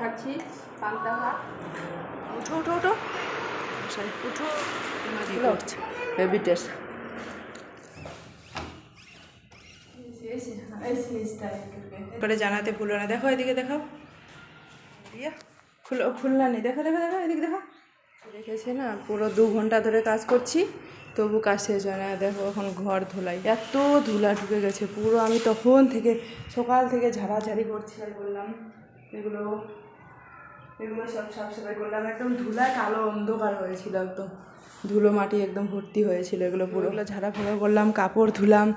খাচ্ছি পান্তা ভাত। উঠো উঠো উঠো। সরি উঠো। হেভি টেস্ট করে জানাতে ভুলো না। দেখো এদিকে দেখো। ইয়া খুলো খুলনা নেই। দেখো দেখো দেখো এদিকে দেখো। রেখেছে না পুরো দু ঘণ্টা ধরে কাজ করছি। তবু কাজ শেষ হয় না। দেখো এখন ঘর ধুলাই। এত ধুলা ঢুকে গেছে। পুরো আমি তখন থেকে সকাল থেকে ঝাড়াঝাড়ি করছি আর বললাম এগুলো এগুলো সব সাফসাফাই করলাম একদম ধুলায় কালো অন্ধকার হয়েছিল একদম। ধুলো মাটি একদম ভর্তি হয়েছিল এগুলো পুরোগুলো ঝাড়া ফোড়া করলাম কাপড় ধুলাম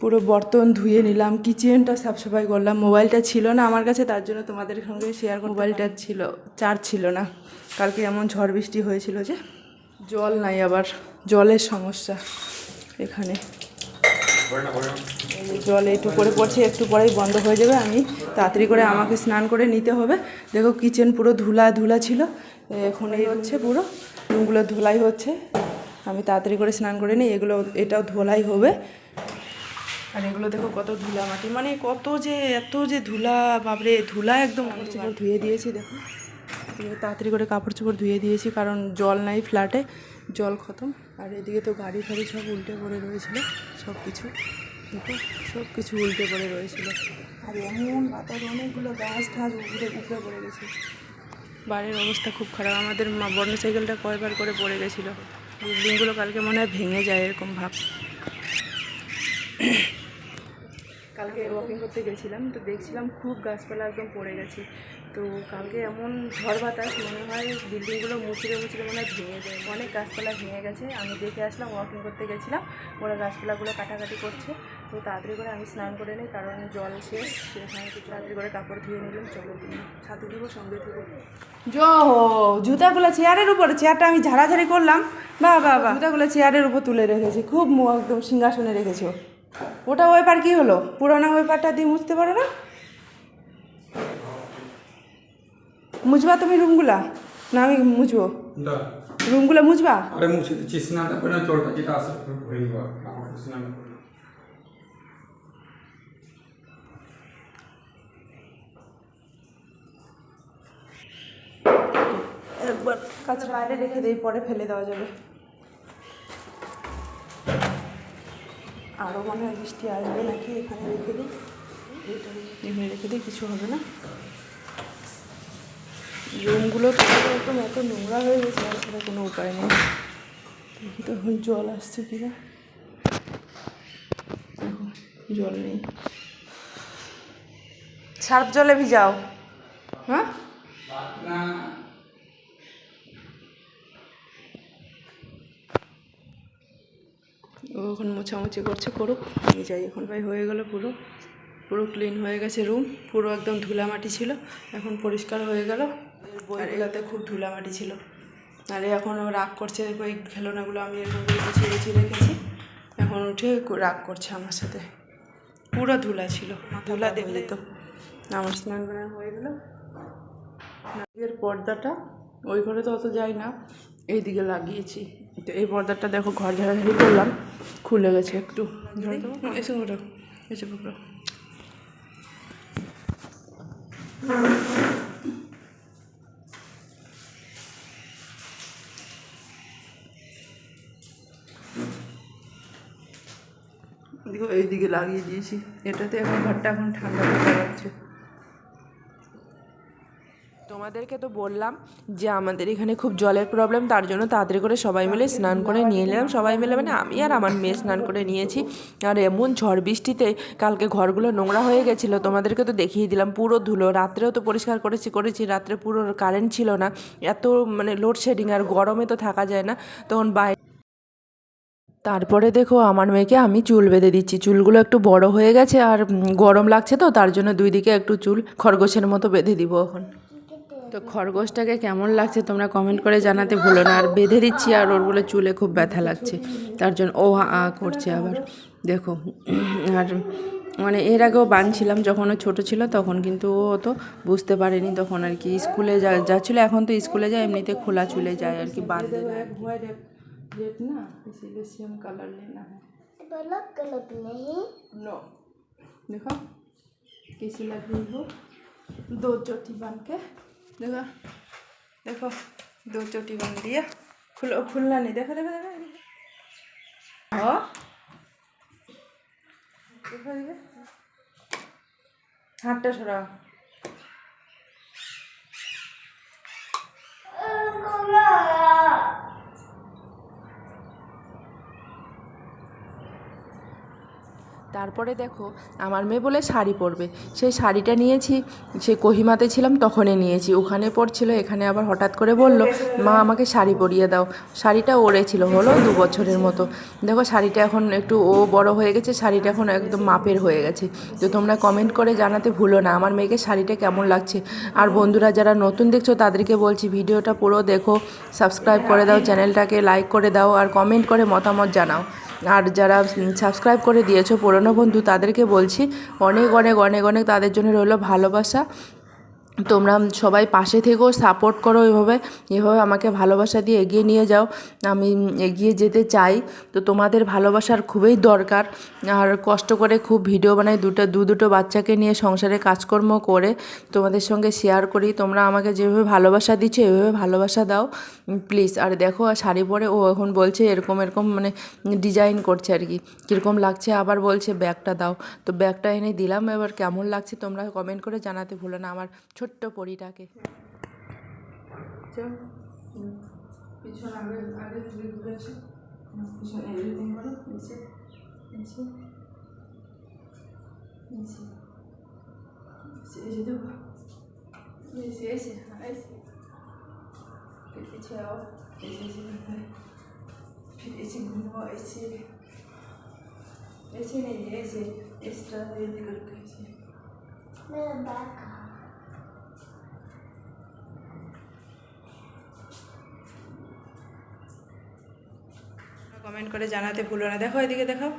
পুরো বর্তন ধুয়ে নিলাম কিচেনটা সাফসাফাই করলাম। মোবাইলটা ছিল না আমার কাছে তার জন্য তোমাদের সঙ্গে শেয়ার মোবাইলটা ছিল চার্জ ছিল না। কালকে এমন ঝড় বৃষ্টি হয়েছিল যে জল নাই আবার জলের সমস্যা এখানে। জল একটু করে পড়ছে, একটু পরেই বন্ধ হয়ে যাবে আমি। তাড়াতাড়ি করে আমাকে স্নান করে নিতে হবে। দেখো কিচেন পুরো ধুলা ধুলা ছিল। এখন এই হচ্ছে পুরো। রুমগুলো ধুলাই হচ্ছে। আমি তাড়াতাড়ি করে স্নান করে নিই। এগুলো, এটাও ধোলাই হবে। আর এগুলো দেখো কত ধুলা মাটি। মানে কত যে, এত যে ধুলা বাবরে ধুলা একদম ধুয়ে দিয়েছি, দেখো। তাড়াতাড়ি করে কাপড় চোপড় ধুয়ে দিয়েছি, কারণ জল নাই ফ্ল্যাটে। জল খতম। আর এদিকে তো গাড়ি ফাড়ি সব উল্টে পড়ে রয়েছিল, সব কিছু। দেখো, সব কিছু উল্টে পড়ে রয়েছিল। আর এমন বাতাস, অনেকগুলো গাছ ঠাস উপরে উপরে পড়ে গেছে। বাড়ির অবস্থা খুব খারাপ। আমাদের বর্ণ সাইকেলটা কয়বার করে পড়ে গেছিল। বিল্ডিংগুলো কালকে মনে হয় ভেঙে যায় এরকম ভাব। কালকে ওয়াকিং করতে গেছিলাম, তো দেখছিলাম খুব গাছপালা একদম পড়ে গেছে। তো কালকে এমন ঝড় বাতাস, মনে হয় বিল্ডিংগুলো মুচড়ে মুচড়ে মনে হয় ভেঙে যায়। অনেক গাছপালা ভেঙে গেছে। আমি দেখে আসলাম ওয়াকিং করতে গেছিলাম। ওরা গাছপালাগুলো কাটাকাটি করছে। তো তাড়াতাড়ি করে আমি স্নান করে নিই, কারণ জল শেষ। সেখানে একটু তাড়াতাড়ি করে কাপড় ধুয়ে নিলাম। চলো সাথে দিব সঙ্গে থেকে জো, জুতাগুলো চেয়ারের উপরে, চেয়ারটা আমি ঝাড়াঝাড়ি করলাম। বা বা বা। জুতাগুলো চেয়ারের উপর তুলে রেখেছি। খুব একদম সিংহাসনে রেখেছো ওটা ওয়েপার কি হলো? পুরানো ওয়েপারটা দিয়ে মুছতে পারো না? মুছবা তুমি রুমগুলা? না আমি মুছবো. রুমগুলো মুছবা? আরে মুছে দিচ্ছি স্নানটা করে না চলটা যেটা আছে নিবা। করে একবার কাছে বাইরে রেখে দিই পরে ফেলে দেওয়া যাবে। আরও মনে হয় বৃষ্টি আসবে নাকি এখানে রেখে দিই? এখানে রেখে দিই কিছু হবে না। রুমগুলো একদম এত নোংরা হয়ে গেছে, আর সেটা কোনো উপায় নেই। দেখি তো এখন জল আসছে কিনা। জল নেই। সার্ফ জলে ভিজাও। হ্যাঁ? ও এখন মোছামুছি করছে, করুক। আমি যাই এখন। ভাই, হয়ে গেল পুরো। পুরো ক্লিন হয়ে গেছে রুম পুরো একদম ধুলামাটি ছিল। এখন পরিষ্কার হয়ে গেল। বইগুলোতে খুব ধুলামাটি ছিল। আর এখন রাগ করছে ওই খেলনাগুলো আমি এরকম করে গুছিয়ে গুছিয়ে রেখেছি। এখন উঠে রাগ করছে আমার সাথে। পুরো ধুলা ছিল। ধুলা দেখলে তো আমার স্নান বানান হয়ে গেল। এর পর্দাটা ওই ঘরে তো অত যাই না এইদিকে লাগিয়েছি। তো এই পর্দাটা দেখো ঘর ঝাড়াঝাড়ি করলাম খুলে গেছে একটু। এসে পড়ো এসে পড়ো দেখো, এইদিকে লাগিয়ে দিয়েছি। এটাতে এখন ঘরটা এখন ঠান্ডা ঠান্ডা লাগছে তোমাদেরকে তো বললাম যে আমাদের এখানে খুব জলের প্রবলেম তার জন্য তাড়াতাড়ি করে সবাই মিলে স্নান করে নিয়ে নিলাম। সবাই মিলে মানে আমি আর আমার মেয়ে স্নান করে নিয়েছি। আর এমন ঝড় বৃষ্টিতে কালকে ঘরগুলো নোংরা হয়ে গেছিল, তোমাদেরকে তো দেখিয়ে দিলাম পুরো ধুলো। রাত্রেও তো পরিষ্কার করেছি করেছি, রাত্রে পুরো কারেন্ট ছিল না। এত মানে লোডশেডিং আর গরমে তো থাকা যায় না। তখন বাইরে তারপরে দেখো আমার মেয়েকে আমি চুল বেঁধে দিচ্ছি। চুলগুলো একটু বড় হয়ে গেছে আর গরম লাগছে তো, তার জন্য দুই দিকে একটু চুল খরগোশের মতো বেঁধে দিব এখন। তো খরগোশটাকে কেমন লাগছে তোমরা কমেন্ট করে জানাতে ভুলো না। আর বেঁধে দিচ্ছি আর ওর বলে চুলে খুব ব্যথা লাগছে। তার জন্য ও আ করছে আবার। দেখো, আর মানে এর আগেও বাঁধছিলাম যখন ও ছোটো ছিল তখন কিন্তু ও তো বুঝতে পারেনি। তখন আর কি স্কুলে যা, যাচ্ছিল, এখন তো স্কুলে যায়, এমনিতে খোলা চুলে যায় আর কি বাঁধতে रेड ना इसीलिए सेम कलर लेना है तो अलग गलत नहीं नो देखो कैसी लग रही हो दो चोटी बन के देखो देखो दो चोटी बन दिया खुल खुलना नहीं देखो देखो देखो हाँ देखो देखो হাতটা সরাও তারপরে দেখো আমার মেয়ে বলে শাড়ি পরবে। সেই শাড়িটা নিয়েছি সে কোহিমাতে ছিলাম তখনই নিয়েছি। ওখানে পড়ছিল এখানে আবার হঠাৎ করে বলল মা আমাকে শাড়ি পরিয়ে দাও। শাড়িটা ওরে ছিল হলো দু বছরের মতো। দেখো শাড়িটা এখন একটু ও বড় হয়ে গেছে শাড়িটা এখন একদম মাপের হয়ে গেছে। তো তোমরা কমেন্ট করে জানাতে ভুলো না আমার মেয়েকে শাড়িটা কেমন লাগছে। আর বন্ধুরা যারা নতুন দেখছ তাদেরকে বলছি ভিডিওটা পুরো দেখো সাবস্ক্রাইব করে দাও চ্যানেলটাকে লাইক করে দাও আর কমেন্ট করে মতামত জানাও। আর যারা সাবস্ক্রাইব করে দিয়েছ পুরনো বন্ধু তাদেরকে বলছি, অনেক অনেক অনেক অনেক তাদের জন্য রইল ভালোবাসা। তোমরা সবাই পাশে থেকেও সাপোর্ট করো এভাবে। এভাবে আমাকে ভালোবাসা দিয়ে এগিয়ে নিয়ে যাও। আমি এগিয়ে যেতে চাই। তো তোমাদের ভালোবাসার খুবই দরকার। আর কষ্ট করে খুব ভিডিও বানাই, দুটো, দু দুটো বাচ্চাকে নিয়ে সংসারে কাজকর্ম করে তোমাদের সঙ্গে শেয়ার করি। তোমরা আমাকে যেভাবে ভালোবাসা দিচ্ছ, এভাবে ভালোবাসা দাও। প্লিজ আর দেখো আর শাড়ি পরে ও এখন বলছে এরকম এরকম মানে ডিজাইন করছে আর কি। কীরকম লাগছে? আবার বলছে, ব্যাগটা দাও। তো ব্যাগটা এনে দিলাম। এবার কেমন লাগছে তোমরা কমেন্ট করে জানাতে ভুলো না। আমার ছোট্ট পরিটাকে। পিছন আগে আগে ঘুরে ঘুরেছে পিছনে এডিটিং করো নিচে নিচে নিচে। এসে কমেন্ট করে জানাতে ভুলো না। দেখো এদিকে দেখাও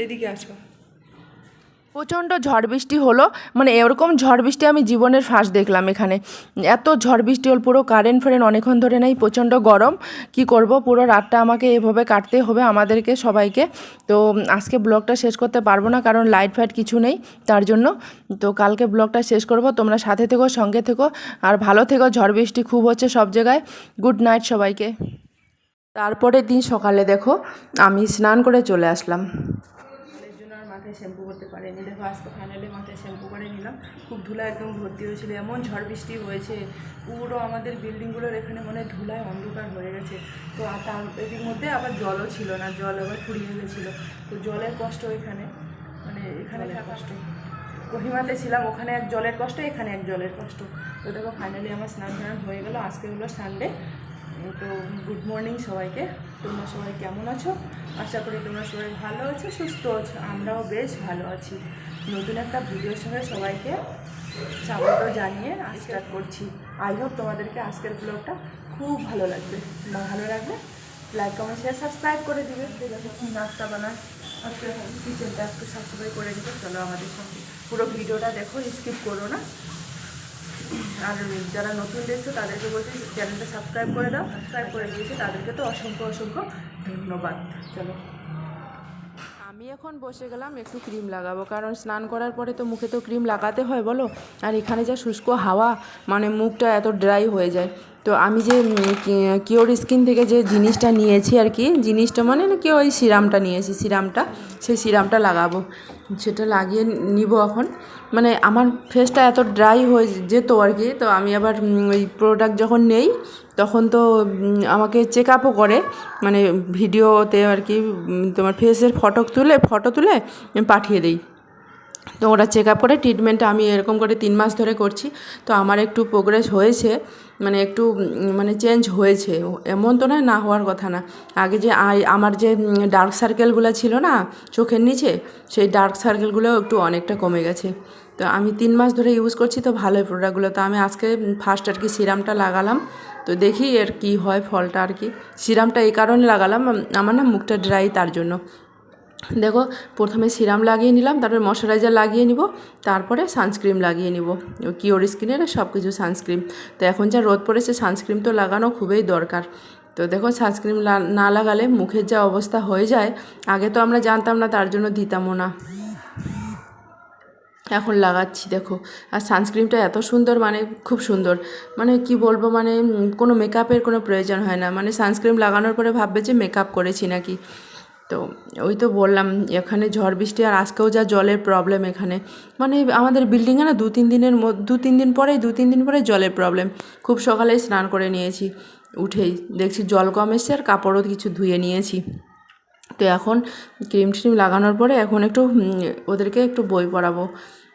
এইদিকে আসো। প্রচণ্ড ঝড় বৃষ্টি হলো। মানে এরকম ঝড় বৃষ্টি আমি জীবনের ফাঁস দেখলাম এখানে। এত ঝড় বৃষ্টি হল, পুরো কারেন্ট ফ্যারেন্ট অনেকক্ষণ ধরে নেই, প্রচণ্ড গরম। কি করব? পুরো রাতটা আমাকে এভাবে কাটতে হবে আমাদেরকে সবাইকে। তো আজকে ব্লগটা শেষ করতে পারব না, কারণ লাইট ফাইট কিছু নেই তার জন্য। তো কালকে ব্লগটা শেষ করব। তোমরা সাথে থেকো, সঙ্গে থেকো। আর ভালো থেকো, ঝড় বৃষ্টি খুব হচ্ছে সব জায়গায়। গুড নাইট সবাইকে। তারপরের দিন সকালে দেখো আমি স্নান করে চলে আসলাম। এর জন্য আর মাথায় শ্যাম্পু করতে পারিনি। দেখো আজকে ফাইনালি মাথায় শ্যাম্পু করে নিলাম। খুব ধুলা একদম ভর্তি হয়েছিল। এমন ঝড় বৃষ্টি হয়েছে পুরো আমাদের বিল্ডিংগুলোর এখানে মনে হয় ধুলায় অন্ধকার হয়ে গেছে। তো আর তার এদিক মধ্যে আবার জলও ছিল না জল আবার ফুরিয়ে গেছিল। তো জলের কষ্ট এখানে মানে এখানে কষ্ট। কোহিমাতে ছিলাম ওখানে এক জলের কষ্ট এখানে এক জলের কষ্ট। তো দেখো ফাইনালি আমার স্নান টান হয়ে গেলো। আজকে হলো সানডে তো গুড মর্নিং সবাইকে। তোমরা সবাই কেমন আছো? আশা করি তোমরা সবাই ভালো আছো, সুস্থ আছো, আমরাও বেশ ভালো আছি। নতুন একটা ভিডিওর সঙ্গে সবাইকে স্বাগত জানিয়ে স্টার্ট করছি। আই হোপ তোমাদেরকে আজকের ব্লগটা খুব ভালো লাগবে। বা ভালো লাগবে লাইক কমেন্ট শেয়ার সাবস্ক্রাইব করে দিবে। নাস্তা বানায় আজকে কিচেনটা একটু সাবস্ক্রাইব করে দিবে। চলো আমাদের সঙ্গে। পুরো ভিডিওটা দেখো স্কিপ করো না। আর যারা নতুন দেখছ, তাদেরকে বলছি, চ্যানেলটা সাবস্ক্রাইব করে দাও। সাবস্ক্রাইব করে দিয়েছি, তাদেরকে তো অসংখ্য অসংখ্য ধন্যবাদ। চলো। আমি এখন বসে গেলাম, একটু ক্রিম লাগাবো। কারণ স্নান করার পরে তো মুখে তো ক্রিম লাগাতে হয়, বলো? আর এখানে যা শুষ্ক হাওয়া মানে মুখটা এত ড্রাই হয়ে যায়। তো আমি যে কিওর স্কিন থেকে যে জিনিসটা নিয়েছি আর কি, জিনিসটা মানে কি ওই সিরামটা নিয়েছি, সিরামটা, সেই সিরামটা লাগাবো। সেটা লাগিয়ে নিব এখন। মানে আমার ফেসটা এত ড্রাই হয়ে যেত আর কি, তো আমি আবার ওই প্রোডাক্ট যখন নেই, তখন তো আমাকে চেক আপও করে। মানে ভিডিওতে আর কি তোমার ফেসের ফটো তুলে ফটো তুলে পাঠিয়ে দিই। তো ওরা চেক আপ করে ট্রিটমেন্টটা আমি এরকম করে তিন মাস ধরে করছি। তো আমার একটু প্রোগ্রেস হয়েছে। মানে একটু মানে চেঞ্জ হয়েছে। এমন তো না না হওয়ার কথা না। আগে যে আই- আমার যে ডার্ক সার্কেলগুলো ছিল না, চোখের নিচে, সেই ডার্ক সার্কেলগুলো একটু অনেকটা কমে গেছে। তো আমি তিন মাস ধরে ইউজ করছি, তো ভালোই প্রোডাক্টগুলো তো আমি আজকে ফার্স্ট আর কি সিরামটা লাগালাম। তো দেখি এর কি হয় ফলটা আর কি। সিরামটা এই কারণে লাগালাম আমার না মুখটা ড্রাই তার জন্য। দেখো, প্রথমে সিরাম লাগিয়ে নিলাম, তারপরে ময়শ্চারাইজার লাগিয়ে নিব, তারপরে সানস্ক্রিন লাগিয়ে নিব। কিওর স্কিনের সব কিছু সানস্ক্রিন তো এখন যা রোদ পড়েছে সানস্ক্রিন তো লাগানো খুবই দরকার। তো দেখো সানস্ক্রিন না লাগালে মুখের যা অবস্থা হয়ে যায়, আগে তো আমরা জানতাম না, তার জন্য দিতামও না। এখন লাগাচ্ছি, দেখো। আর সানস্ক্রিনটা এত সুন্দর মানে খুব সুন্দর। মানে কি বলব মানে কোনো মেকআপের কোনো প্রয়োজন হয় না। মানে সানস্ক্রিন লাগানোর পরে ভাববে যে মেকআপ করেছি নাকি। তো ওই তো বললাম, এখানে ঝড় বৃষ্টি আর আজকেও যা জলের প্রবলেম এখানে। মানে আমাদের বিল্ডিংয়ে না দু তিন দিনের দু তিন দিন পরেই দু তিন দিন পরে জলের প্রবলেম খুব সকালেই স্নান করে নিয়েছি, উঠেই দেখছি জল কম এসছে আর কাপড়ও কিছু ধুয়ে নিয়েছি। তো এখন ক্রিম ট্রিম লাগানোর পরে এখন একটু ওদেরকে একটু বই পড়াবো।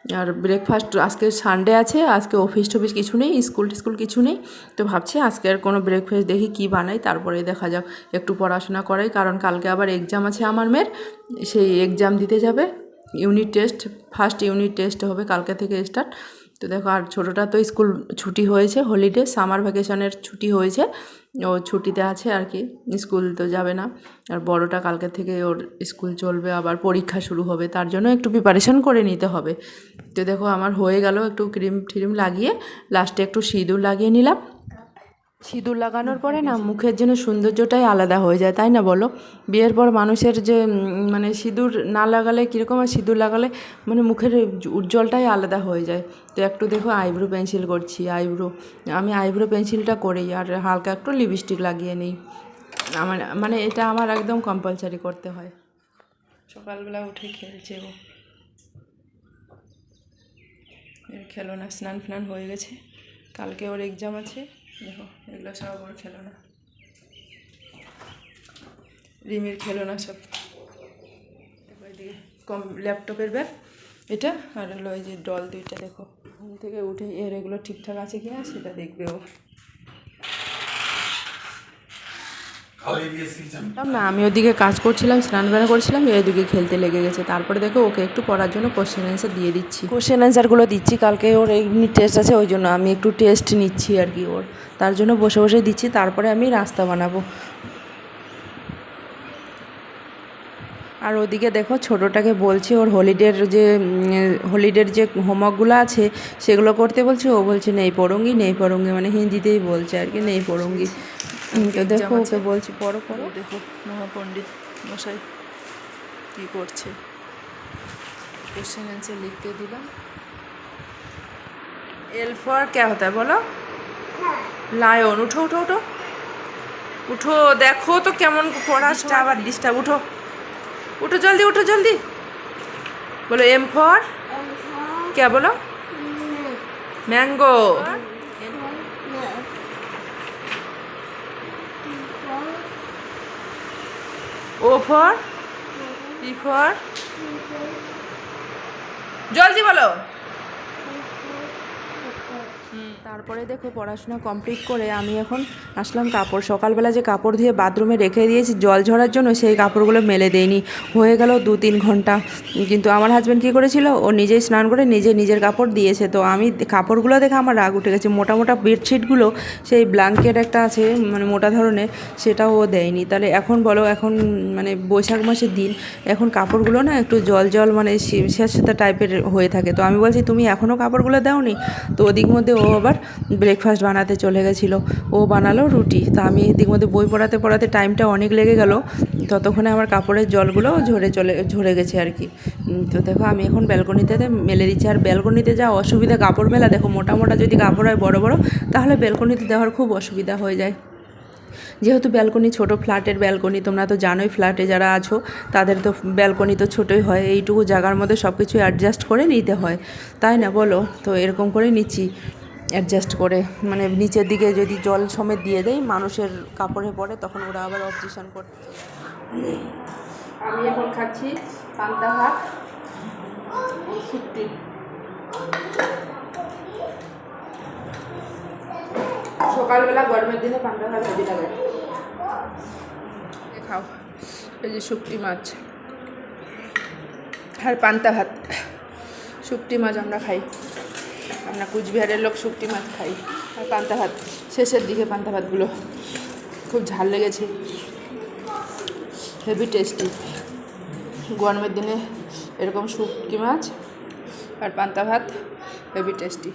আর ব্রেকফাস্ট আজকে সানডে আছে, আজকে অফিস টফিস কিছু নেই স্কুল টিস্কুল কিছু নেই। তো ভাবছি আজকে আর কোনো ব্রেকফাস্ট দেখি কি বানাই তারপরে দেখা যাক, একটু পড়াশোনা করাই, কারণ কালকে আবার এক্সাম আছে আমার মেয়ের, সেই এক্সাম দিতে যাবে। Unit test first unit test হবে কালকে থেকে স্টার্ট তো দেখো, আর ছোটোটা তো স্কুল ছুটি হয়েছে হলিডে সামার ভ্যাকেশনের ছুটি হয়েছে। ও ছুটিতে আছে আর কি, স্কুল তো যাবে না। আর বড়টা কালকে থেকে ওর স্কুল চলবে, আবার পরীক্ষা শুরু হবে, তার জন্য একটু প্রিপারেশন করে নিতে হবে। তো দেখো, আমার হয়ে গেল একটু ক্রিম ট্রিম লাগিয়ে লাস্টে একটু সিঁদুর লাগিয়ে নিলাম। সিঁদুর লাগানোর পরে না, মুখের জন্য সৌন্দর্যটাই আলাদা হয়ে যায়, তাই না বলো? বিয়ের পর মানুষের যে মানে সিঁদুর না লাগালে কীরকম আর সিঁদুর লাগালে মানে মুখের উজ্জ্বলটাই আলাদা হয়ে যায়। তো একটু দেখো, আইব্রো পেন্সিল করছি, আইব্রো, আমি আইব্রো পেন্সিলটা করি আর হালকা একটু লিপস্টিক লাগিয়ে নিই। আমার মানে এটা আমার একদম কম্পালসারি করতে হয়। সকালবেলা উঠে খেলছে ও। এর খেলনা স্নান ফ্নান হয়ে গেছে। কালকে ওর এক্সাম আছে। দেখো, এগুলো সব ওর খেলনা। রিমির খেলনা সব। দেখো এদিকে কম, ল্যাপটপের ব্যাগ, এটা আর হলো এই যে ডল দুইটা, দেখো। ঘুম থেকে উঠে এর এগুলো ঠিকঠাক আছে কি না সেটা দেখবে ও খালি দিয়ে শিখছেন বললাম না আমি ওদিকে কাজ করছিলাম স্নান বান করছিলাম এদিকে খেলতে লেগে গেছে। তারপরে দেখো ওকে একটু পড়ার জন্য কোশ্চেন অ্যান্সার দিয়ে দিচ্ছি। কোশ্চেন অ্যান্সারগুলো দিচ্ছি কালকে ওর এমনি টেস্ট আছে ওই জন্য আমি একটু টেস্ট নিচ্ছি আর কি ওর। তার জন্য বসে বসে দিচ্ছি তারপরে আমি রাস্তা বানাবো। আর ওদিকে দেখো ছোটোটাকে বলছি ওর হলিডের যে হলিডের যে হোমওয়ার্কগুলো আছে সেগুলো করতে বলছি। ও বলছে নেই পড়ঙ্গি নেই পড়ঙ্গি মানে হিন্দিতেই বলছে আর কি নেই পড়ঙ্গি দেখো ওকে বলছি পড়ো পড়ো। দেখো মহাপণ্ডিত মশাই কী করছে। কোশ্চেন অ্যান্সার লিখতে দিলাম। এল ফর কে হতে বলো? লায়ন উঠো উঠো উঠো। উঠো দেখো তো কেমন পড়াশোনা আবার ডিস্টার্ব উঠো। উঠো জলদি উঠো জলদি। বলো এম ফর কে বলো? Mango O for E for জলদি বলো। তারপরে দেখো পড়াশোনা কমপ্লিট করে আমি এখন আসলাম কাপড়। সকালবেলা যে কাপড় ধুয়ে বাথরুমে রেখে দিয়েছি, জল ঝরার জন্য সেই কাপড়গুলো মেলে দেয়নি হয়ে গেল দু তিন ঘণ্টা। কিন্তু আমার হাজব্যান্ড কী করেছিল? ও নিজেই স্নান করে নিজে নিজের কাপড় দিয়েছে। তো আমি কাপড়গুলো দেখে আমার রাগ উঠে গেছে। মোটা মোটা বেডশিটগুলো সেই ব্ল্যাঙ্কেট একটা আছে মানে মোটা ধরনের, সেটাও ও দেয়নি। তাহলে এখন বলো, এখন মানে বৈশাখ মাসের দিন, এখন কাপড়গুলো না একটু জল জল মানে সাথে টাইপের হয়ে থাকে। তো আমি বলছি, তুমি এখনও কাপড়গুলো দাওনি? তো ওদিক মধ্যে ও আবার ব্রেকফাস্ট বানাতে চলে গেছিল। ও বানালো রুটি। তা আমি এদিক মধ্যে বই পড়াতে পড়াতে টাইমটা অনেক লেগে গেল। ততক্ষণে আমার কাপড়ের জলগুলো ঝরে চলে, ঝরে গেছে আর কি। তো দেখো আমি এখন ব্যালকনিতে মেলে দিচ্ছি। আর ব্যালকনিতে যা অসুবিধা, কাপড় মেলা, দেখো মোটা মোটা যদি কাপড় হয় বড় বড় তাহলে ব্যালকনিতে দেওয়ার খুব অসুবিধা হয়ে যায়। যেহেতু ব্যালকনি ছোট, ফ্ল্যাটের ব্যালকনি, তোমরা তো জানোই ফ্ল্যাটে যারা আছো, তাদের তো ব্যালকনি তো ছোটোই হয়, এইটুকু জায়গার মধ্যে সব কিছু অ্যাডজাস্ট করে নিতে হয়। তাই না বলো? তো এরকম করে নিচ্ছি অ্যাডজাস্ট করে। মানে নিচের দিকে যদি জল সমেত দিয়ে দেয় মানুষের কাপড়ে পড়ে, তখন ওরা আবার অবজেকশন করে আমি এখন খাচ্ছি পান্তা ভাত সকালবেলা গরমের দিনে পান্তা ভাত লাগে খাও এই যে শুক্তি মাছ আর পান্তা ভাত। শুক্তি মাছ আমরা খাই। আমরা কুচবিহারের লোক শুক্তি মাছ খাই আর পান্তা ভাত, শেষের দিকে পান্তা ভাতগুলো। খুব ঝাল লেগেছে। হেভি টেস্টি গরমের দিনে এরকম শুটকি মাছ আর পান্তা ভাত হেভি টেস্টি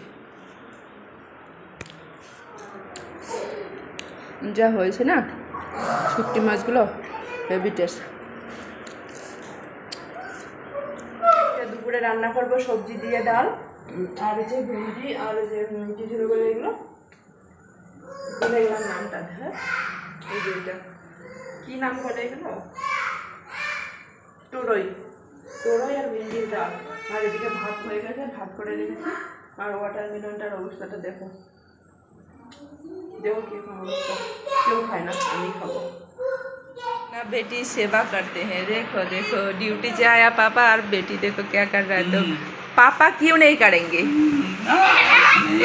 যা হয়েছে না? শুটকি মাছগুলো হেভি টেস্ট দুপুরে রান্না করব সবজি দিয়ে ডাল আর যে ভেন্ডি আর যে উম, কি ছিল বলে এগুলো। গেলাম নামটা হ্যাঁ? এই যে এটা। কি নাম বলে এগুলো? তোরই তোরই আর ভেন্ডির ডাল। আর এদিকে ভাত হয়ে গেছে ভাত করে রেখেছি। আর ওয়াটারমেলনটার অবস্থাটা দেখো। देखो कितना अवस्था क्यों खाए ना আমি খাবো ना बेटी सेवा करते हैं देखो देखो ड्यूटी से आया पापा और बेटी देखो क्या कर रहा है तो पापा क्यों नहीं करेंगे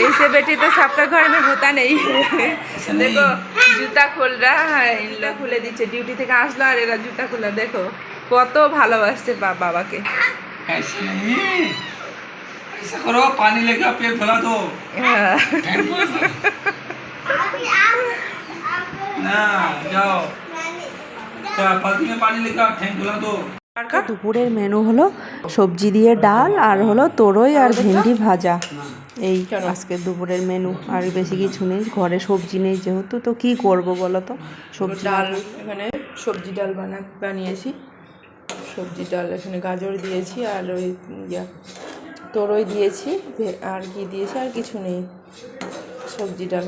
ऐसे बेटी तो सबका घर में होता नहीं है देखो জুতা खोल रहा है इन लोग খুলে দিচ্ছে ডিউটি থেকে আসলো আর এরা জুতা খোলা দেখো কত ভালোবাসছে বা বাবাকে ऐसे नहीं ऐसा करो पानी लेके দুপুরের মেনু হলো সবজি দিয়ে ডাল আর হলো তরই আর ভেন্ডি ভাজা। এই আজকে দুপুরের মেনু আর বেশি কিছু নেই ঘরে সবজি নেই যেহেতু তো কি করব বলো তো? সবজি ডাল এখানে সবজি ডাল বানা বানিয়েছি। সবজি ডাল এখানে গাজর দিয়েছি আর ওই ইয়া তরই দিয়েছি। আর কি দিয়েছি? আর কিছু নেই। সবজি ডাল।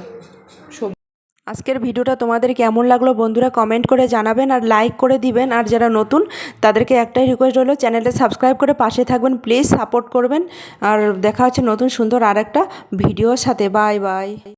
আজকের ভিডিওটা তোমাদের কেমন লাগল বন্ধুরা কমেন্ট করে জানাবেন আর লাইক করে দিবেন। আর যারা নতুন, তাদেরকে একটাই রিকোয়েস্ট হলো চ্যানেলটা সাবস্ক্রাইব করে পাশে থাকবেন প্লিজ সাপোর্ট করবেন। আর দেখা হচ্ছে নতুন সুন্দর আর একটা ভিডিওর সাথে। Bye bye